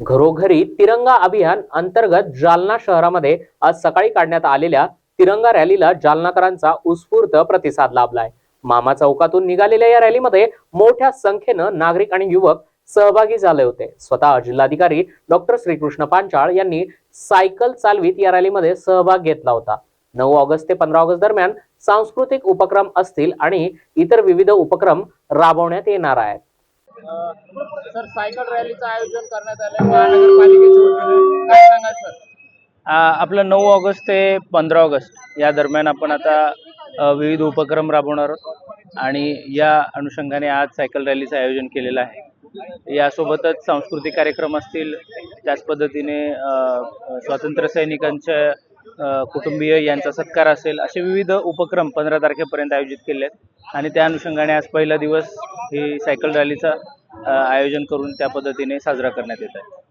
घरोघरी तिरंगा अभियान अंतर्गत जालना शहरामध्ये आज सकाळी काढण्यात आलेल्या तिरंगा रॅलीला जालनाकरांचा उत्स्फूर्त प्रतिसाद लाभलाय. मामा चौकातून निघालेल्या या रॅलीमध्ये मोठ्या संख्येनं नागरिक आणि युवक सहभागी झाले होते. स्वतः जिल्हाधिकारी डॉक्टर श्रीकृष्ण पांचाळ यांनी सायकल चालवीत या रॅलीमध्ये सहभाग घेतला होता. नऊ ऑगस्ट ते पंधरा ऑगस्ट दरम्यान सांस्कृतिक उपक्रम असतील आणि इतर विविध उपक्रम राबवण्यात येणार आहेत. सर सायकल रॅलीचं आयोजन करण्यात आलं महानगरपालिकेच्या काय सांगाल सर? आपलं नऊ ऑगस्ट ते पंधरा ऑगस्ट या दरम्यान आपण आता विविध उपक्रम राबवणार आहोत. आणि या अनुषंगाने आज सायकल रॅलीचं आयोजन केलेलं आहे. यासोबतच सांस्कृतिक कार्यक्रम असतील त्याच पद्धतीने स्वातंत्र्य सैनिकांच्या कुटुंबीय यांचा सत्कार असेल असे विविध उपक्रम पंधरा तारखेपर्यंत आयोजित केले आहेत आणि त्या अनुषंगाने आज पहिला दिवस ही सायकल रॅलीचा आयोजन करून त्या पद्धतीने साजरा करण्यात येत आहे.